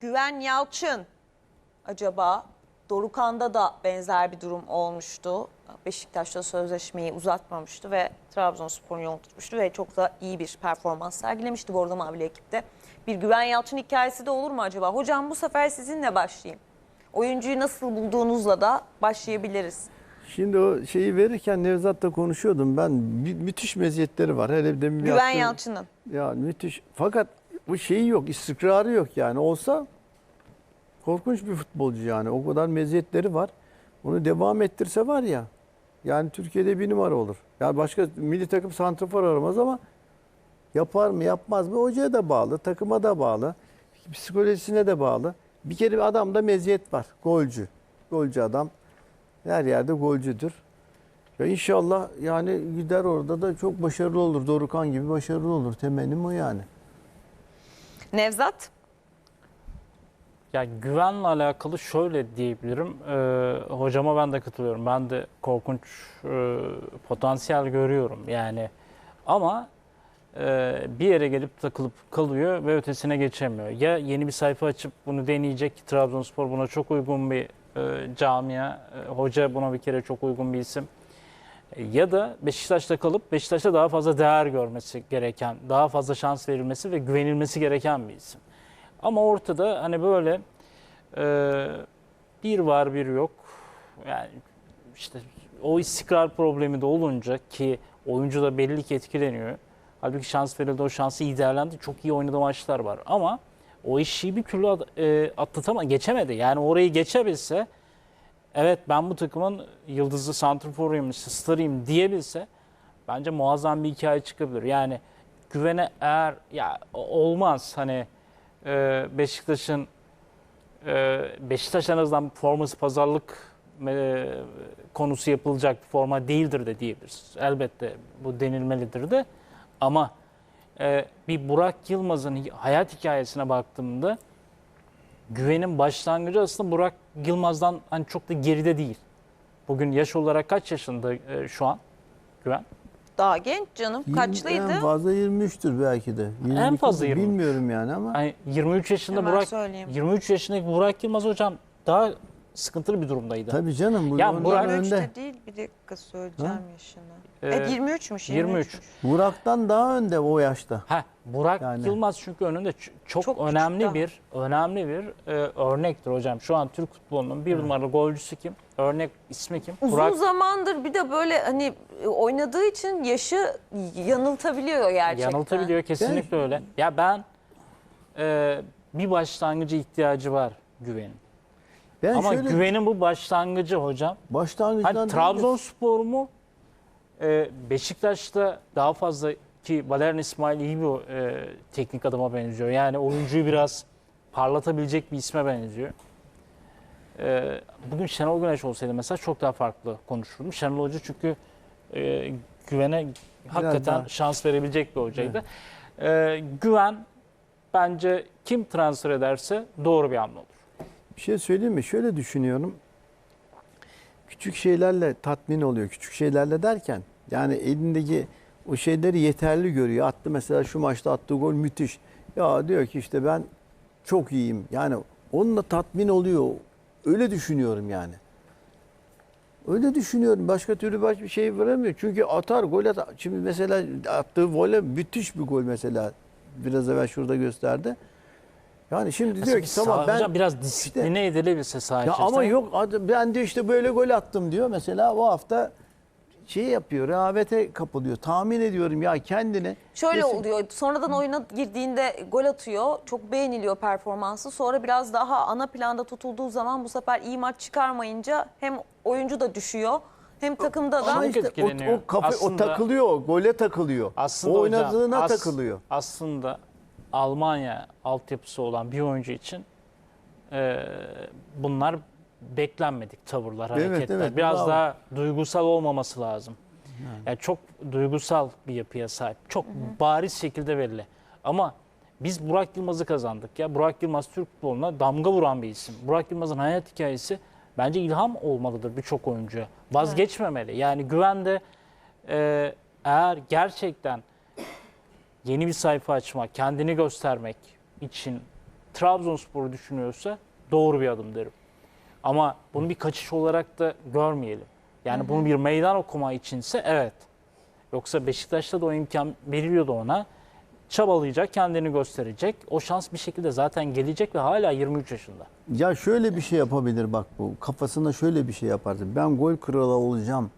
Güven Yalçın acaba Dorukan'da da benzer bir durum olmuştu. Beşiktaş'ta sözleşmeyi uzatmamıştı ve Trabzonspor'un yolunu tutmuştu ve çok da iyi bir performans sergilemişti Bordo Mavili ekipte. Bir Güven Yalçın hikayesi de olur mu acaba? Hocam bu sefer sizinle başlayayım. Oyuncuyu nasıl bulduğunuzla da başlayabiliriz. Şimdi o şeyi verirken Nevzat'la konuşuyordum ben. Mü- müthiş meziyetleri var. Hele demin bir Güven Yalçın'ın. Ya müthiş. Fakat bu şeyi yok, istikrarı yok yani. Olsa korkunç bir futbolcu yani. O kadar meziyetleri var. Onu devam ettirse var ya. Yani Türkiye'de bir numara olur. Yani başka milli takım santrafor aramaz ama yapar mı yapmaz mı hocaya da bağlı, takıma da bağlı, psikolojisine de bağlı. Bir kere bir adamda meziyet var. Golcü. Golcü adam. Her yerde golcüdür. Ya inşallah yani gider orada da çok başarılı olur. Dorukan gibi başarılı olur. Temennim o yani. Nevzat? Ya güvenle alakalı şöyle diyebilirim. Ee, hocama ben de katılıyorum. Ben de korkunç e, potansiyel görüyorum. Yani ama e, bir yere gelip takılıp kalıyor ve ötesine geçemiyor. Ya yeni bir sayfa açıp bunu deneyecek ki Trabzonspor buna çok uygun bir e, camia. E, hoca buna bir kere çok uygun bir isim. E, Ya da Beşiktaş'ta kalıp Beşiktaş'ta daha fazla değer görmesi gereken, daha fazla şans verilmesi ve güvenilmesi gereken bir isim. Ama ortada hani böyle e, bir var bir yok. Yani işte o istikrar problemi de olunca ki oyuncu da belli ki etkileniyor. Halbuki şans verildi o şansı iyi değerlendi. Çok iyi oynadığı maçlar var. Ama o işi bir türlü e, atlatama geçemedi. Yani orayı geçebilse evet ben bu takımın yıldızlı santrforuyum, starıyım diyebilse bence muazzam bir hikaye çıkabilir. Yani güvene eğer ya olmaz hani e, Beşiktaş'ın e, Beşiktaş en azından forması pazarlık e, konusu yapılacak bir forma değildir de diyebiliriz. Elbette bu denilmelidir de ama e, bir Burak Yılmaz'ın hayat hikayesine baktığımda güvenin başlangıcı aslında Burak Yılmaz'dan hani çok da geride değil. Bugün yaş olarak kaç yaşında e, şu an güven? Daha genç canım. Kaçlıydı? En fazla 23'tür belki de. 22'dir, fazla 23. Bilmiyorum yani ama. Hani 23 yaşında Hemen Burak söyleyeyim. 23 yaşındaki Burak Yılmaz hocam daha sıkıntılı bir durumdaydı. Tabii canım bu Ya Burak- önde. 23'te değil bir dakika söyleyeceğim yaşını. Ee, evet 23'müş. 23. 23'müş. Burak'tan daha önde o yaşta. Ha Burak Yani. Yılmaz çünkü önünde çok, Çok önemli daha. bir önemli bir e, örnektir hocam. Şu an Türk futbolunun bir numaralı golcüsü kim? Örnek ismi kim? Uzun Burak zamandır bir de böyle hani oynadığı için yaşı yanıltabiliyor gerçekten. yanıltabiliyor kesinlikle öyle. Ya ben e, bir başlangıcı ihtiyacı var güvenin. Ben Ama şöyle güvenin bu başlangıcı hocam başlangıçtan Hani Trabzonspor mu? Ee, Beşiktaş'ta daha fazla ki Valerian İsmail iyi bir e, teknik adama benziyor. Yani oyuncuyu biraz parlatabilecek bir isme benziyor. Ee, bugün Şenol Güneş olsaydı mesela çok daha farklı konuşurdum. Şenol Hoca çünkü e, güvene hakikaten daha- şans verebilecek bir hocaydı. Ee, güven bence kim transfer ederse doğru bir hamle olur. Bir şey söyleyeyim mi? Şöyle düşünüyorum. Küçük şeylerle tatmin oluyor. Küçük şeylerle derken yani elindeki o şeyleri yeterli görüyor. Attı mesela şu maçta attığı gol müthiş. Ya diyor ki işte ben çok iyiyim. Yani onunla tatmin oluyor. Öyle düşünüyorum yani. Öyle düşünüyorum. Başka türlü başka bir şey veremiyor. Çünkü atar gol atar. Şimdi mesela attığı gole müthiş bir gol mesela. Biraz evvel şurada gösterdi. Yani şimdi diyor ki tamam ben Hocam biraz disipline edilebilse saha ya içerisinde. ama yok ben de işte böyle gol attım diyor. Mesela o hafta şey yapıyor, rehavete kapılıyor. Tahmin ediyorum ya kendini. Şöyle Kesin- oluyor. Sonradan oyuna girdiğinde gol atıyor. Çok beğeniliyor performansı. Sonra biraz daha ana planda tutulduğu zaman bu sefer iyi maç çıkarmayınca hem oyuncu da düşüyor hem takımda da işte o, o, kafa, o Aslında- takılıyor, gole takılıyor. Aslında o hocam, oynadığına as- takılıyor. Aslında Almanya altyapısı olan bir oyuncu için e, bunlar beklenmedik tavırlar, Evet, hareketler. evet, Biraz bravo. daha duygusal olmaması lazım. Yani çok duygusal bir yapıya sahip. Çok bariz şekilde belli. Ama biz Burak Yılmaz'ı kazandık ya. Burak Yılmaz Türk futboluna damga vuran bir isim. Burak Yılmaz'ın hayat hikayesi bence ilham olmalıdır birçok oyuncuya. Vazgeçmemeli. Yani güvende e, eğer gerçekten yeni bir sayfa açmak, kendini göstermek için Trabzonspor'u düşünüyorsa doğru bir adım derim. Ama bunu bir kaçış olarak da görmeyelim. Yani bunu bir meydan okuma içinse evet. Yoksa Beşiktaş'ta da o imkan veriliyordu ona. Çabalayacak, kendini gösterecek. O şans bir şekilde zaten gelecek ve hala 23 yaşında. Ya şöyle bir şey yapabilir bak bu. Kafasında şöyle bir şey yapardı. Ben gol kralı olacağım.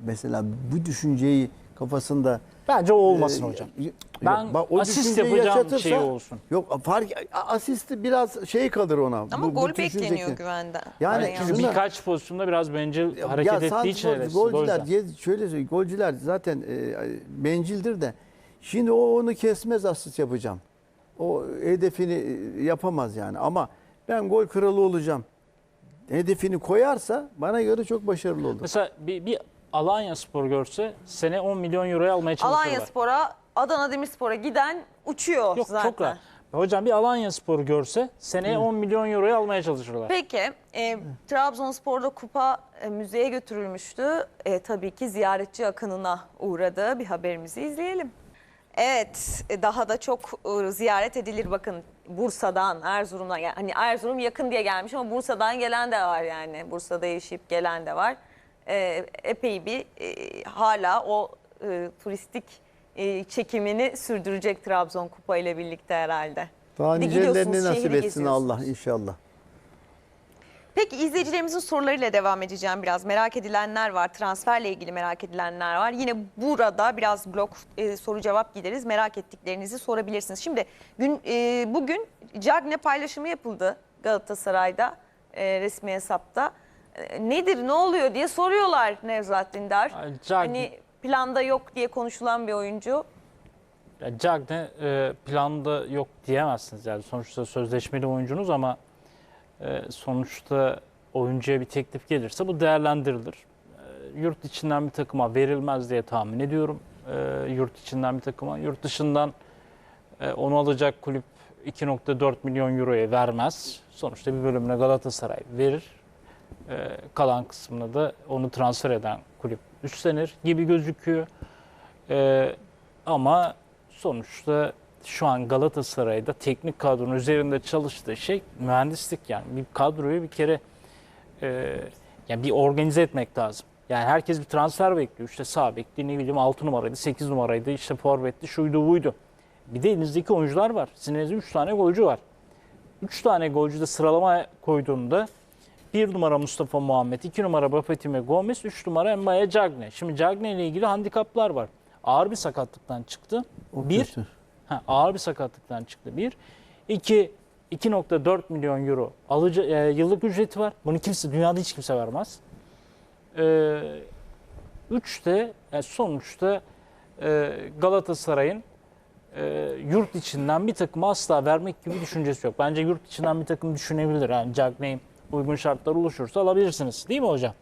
Mesela bu düşünceyi kafasında Bence o olmasın e, hocam. yok, Ben bak o asist yapacağım yaşatırsa- şey olsun. Yok fark asisti biraz şey kalır ona. Ama Bu- bu gol düşünecek- bekleniyor güvenden. Yani şunu- Çünkü birkaç pozisyonda biraz bencil hareket ya ettiği için golcüler ye- şöyle söyleyeyim, golcüler zaten e, bencildir de şimdi o onu kesmez asist yapacağım. O hedefini e, yapamaz yani ama ben gol kralı olacağım. Hedefini koyarsa bana göre çok başarılı olur. Mesela bir, bir Alanya Spor görse sene 10 milyon euroya almaya çalışırlar. Alanya Spor'a, Adana Demirspor'a giden uçuyor Yok zaten. çok rahat. Hocam bir Alanya Spor görse seneye 10 milyon euroya almaya çalışırlar. Peki, e, Trabzonspor'da kupa e, müzeye götürülmüştü. E, tabii ki ziyaretçi akınına uğradı. Bir haberimizi izleyelim. Evet, e, daha da çok e, ziyaret edilir bakın Bursa'dan, Erzurum'dan. Yani hani Erzurum yakın diye gelmiş ama Bursa'dan gelen de var yani. Bursa'da yaşayıp gelen de var. E, epey bir e, hala o e, turistik e, çekimini sürdürecek Trabzon Kupa ile birlikte herhalde. Daha Bir de nicelerini gidiyorsunuz, nasip şehri etsin Allah geziyorsunuz. inşallah. Peki izleyicilerimizin sorularıyla devam edeceğim biraz. Merak edilenler var, transferle ilgili merak edilenler var. Yine burada biraz blok e, soru cevap gideriz. Merak ettiklerinizi sorabilirsiniz. Şimdi gün e, bugün Cagne paylaşımı yapıldı Galatasaray'da e, resmi hesapta. E, nedir, ne oluyor diye soruyorlar Nevzat Dindar. Cagne- Hani planda yok diye konuşulan bir oyuncu. Ya Cagne e, planda yok diyemezsiniz yani sonuçta sözleşmeli oyuncunuz ama e, sonuçta oyuncuya bir teklif gelirse bu değerlendirilir. E, yurt içinden bir takıma verilmez diye tahmin ediyorum. E, yurt içinden bir takıma. Yurt dışından e, onu alacak kulüp 2.4 milyon euroya vermez. Sonuçta bir bölümüne Galatasaray verir. E, kalan kısmını da onu transfer eden kulüp üstlenir gibi gözüküyor. E, ama sonuçta şu an Galatasaray'da teknik kadronun üzerinde çalıştığı şey mühendislik yani. Bir kadroyu bir kere e, yani bir organize etmek lazım. Yani herkes bir transfer bekliyor. İşte sağ bekli, ne bileyim 6 numaraydı, 8 numaraydı, işte forvetti, şuydu buydu. Bir de elinizdeki oyuncular var. Sizin elinizde 3 tane golcü var. 3 tane golcü de sıralama koyduğunda 1 numara Mustafa Muhammed, 2 numara Bafetime Gomez, 3 numara Mbaye Cagne. Şimdi Cagne ile ilgili handikaplar var. Ağır bir sakatlıktan çıktı. O bir, kötü. Ha, ağır bir sakatlıktan çıktı bir. İki, 2.4 milyon euro alıcı e, yıllık ücreti var. Bunu kimse dünyada hiç kimse vermez. Ee, üç de e, sonuçta e, Galatasaray'ın e, yurt içinden bir takım asla vermek gibi düşüncesi yok. Bence yurt içinden bir takım düşünebilir. Yani Cagney'in uygun şartlar oluşursa alabilirsiniz. Değil mi hocam?